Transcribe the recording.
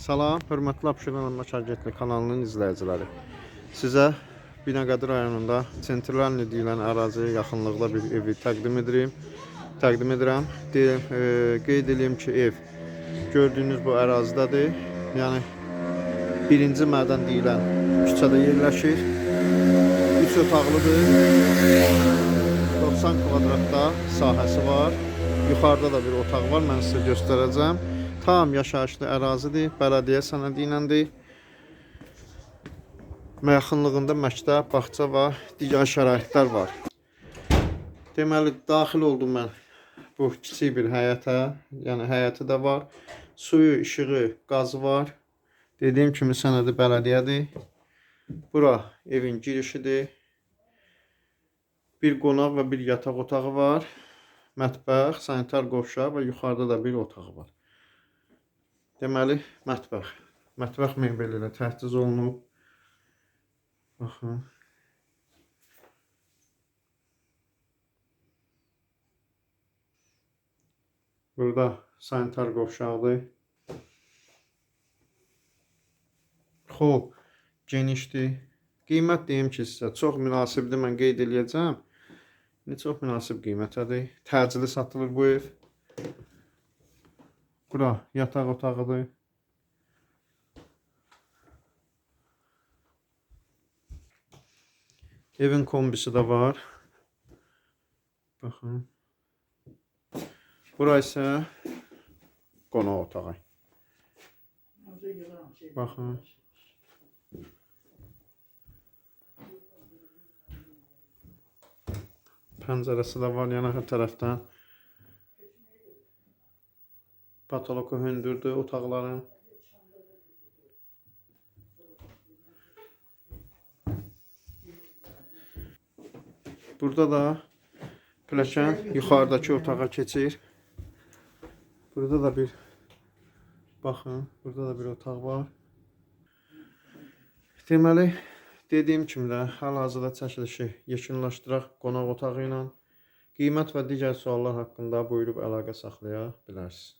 Salam, hörmətli Abşeron Əmlak Agentliyi kanalının izləyiciləri. Sizə Binəqədi rayonunda Sentralni deyilən əraziyə yaxınlıqda bir evi təqdim edirəm. Təqdim edirəm. Deyim, e, qeyd edeyim ki, ev gördüyünüz bu ərazidədir. Yəni birinci mədən deyilən küçədə yerləşir. 3 otaqlıdır. 90 kvadratda sahəsi var. Yuxarıda da bir otaq var. Mən sizə göstərəcəm. Tam yaşayışlı ərazidir. Bələdiyyə sənədi iləndir. Yaxınlığında məktəb, bağça və digər şəraitlər var. Deməli, daxil oldum mən bu kiçik bir həyətə. Yəni həyəti də var. Suyu, işığı, qazı var. Dediyim kimi sənədi bələdiyyədir. Bura evin girişidir. Bir qonaq və bir yataq otağı var. Mətbəx, sanitar qovşaq və yuxarıda da bir otağı var. Deməli, mətbəx. Mətbəx mebeli ilə təchiz olunub. Baxın. Burada sanitar qovşaqdır. Xoş, genişdir. Qiymət deyim ki sizə çox münasibdir. Mən qeyd eləyəcəm. Çox münasib qiymətədir. Təcili satılır bu ev. Bura yataq otağıdır. Evin kombisi də var. Baxın. Bura isə qonaq otağı. Baxın. Pəncərəsi də var yana tərəfdən. Patoloku hündürdür otaqların. Burada da pilləkən yuxarıdakı otağa keçir. Burada da bir baxın, burada da bir otaq var. Deməli, dediyim kimi də hal-hazırda çəkilişi yekunlaşdıraq qonaq otağı ilə. Qiymət və digər suallar haqqında buyurub əlaqə saxlaya bilərsiniz.